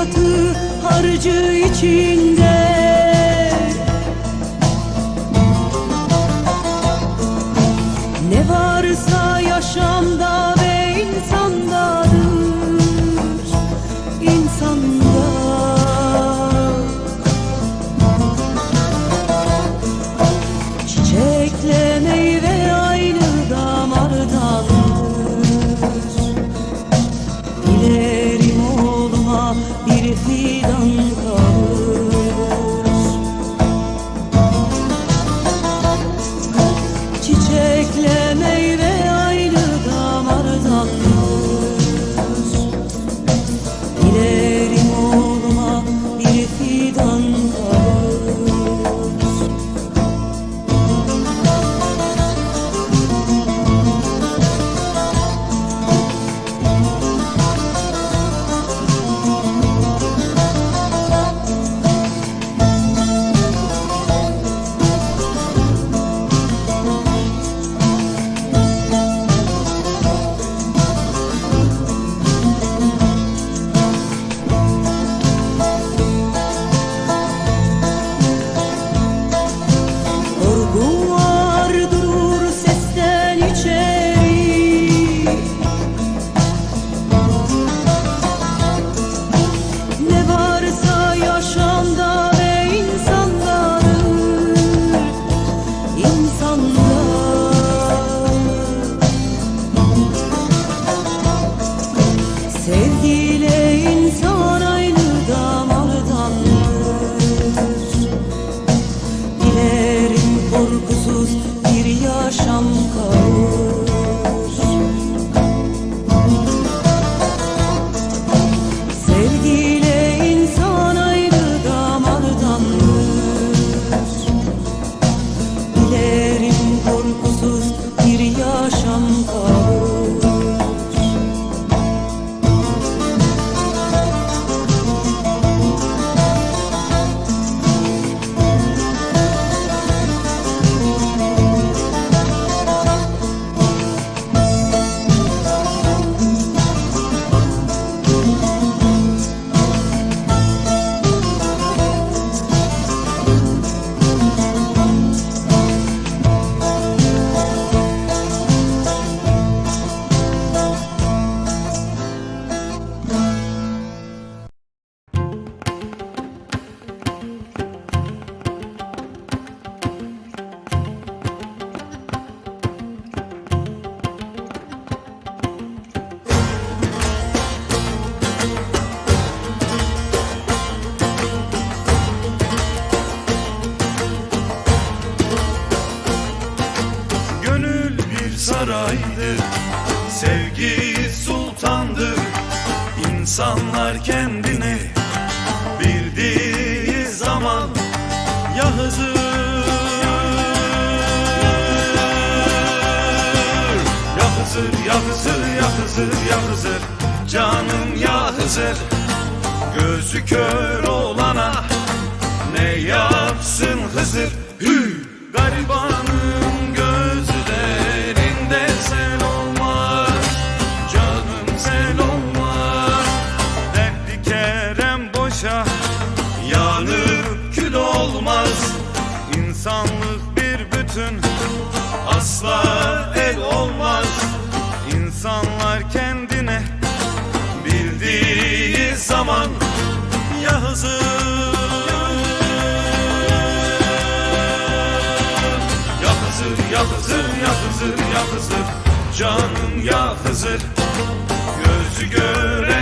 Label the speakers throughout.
Speaker 1: katı harcı içinde korkusuz bir yaşam kavur Sevgiyle insan ayrı damardandır Dilerim korkusuz bir yaşam kavur
Speaker 2: saraydı Sevgi sultandı. İnsanlar kendini Bildiği zaman Ya Hızır Ya Hızır, ya Hızır, ya Hızır, ya Hızır Canım ya Hızır Gözü kör olana Ne yapsın Hızır? Hü! Garibanın Ya Hızır, ya Hızır, ya Hızır Canım ya Hızır Gözü görenlere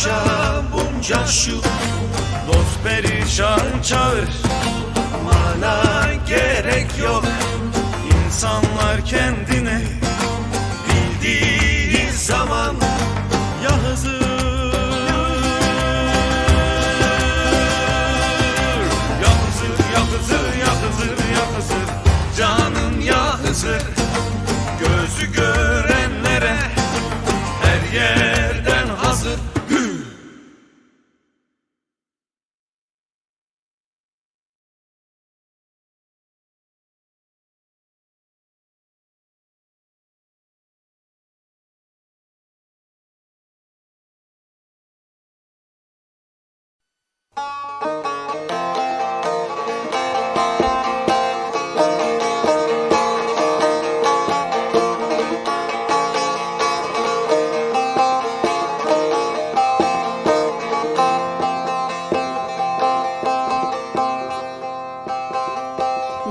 Speaker 2: Başa bunca şu Dost perişan çağır. Mana gerek yok. İnsanlar kendine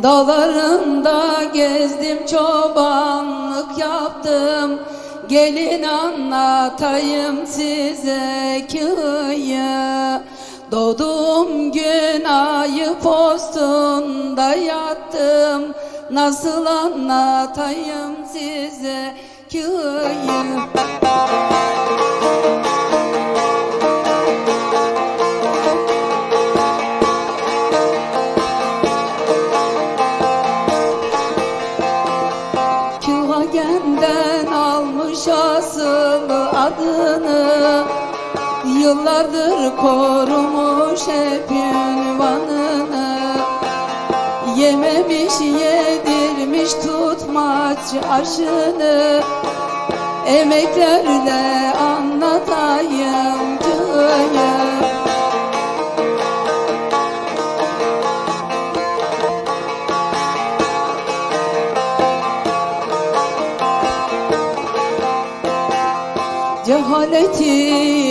Speaker 3: Dağlarında gezdim çobanlık yaptım. Gelin anlatayım size kıyı. Doğduğum gün ayı postunda yattım. Nasıl anlatayım size kıyı almış asılı adını. Yıllardır korumuş hep ünvanını. Yememiş yedirmiş tutmaç aşını Emeklerle anlatayım de ti.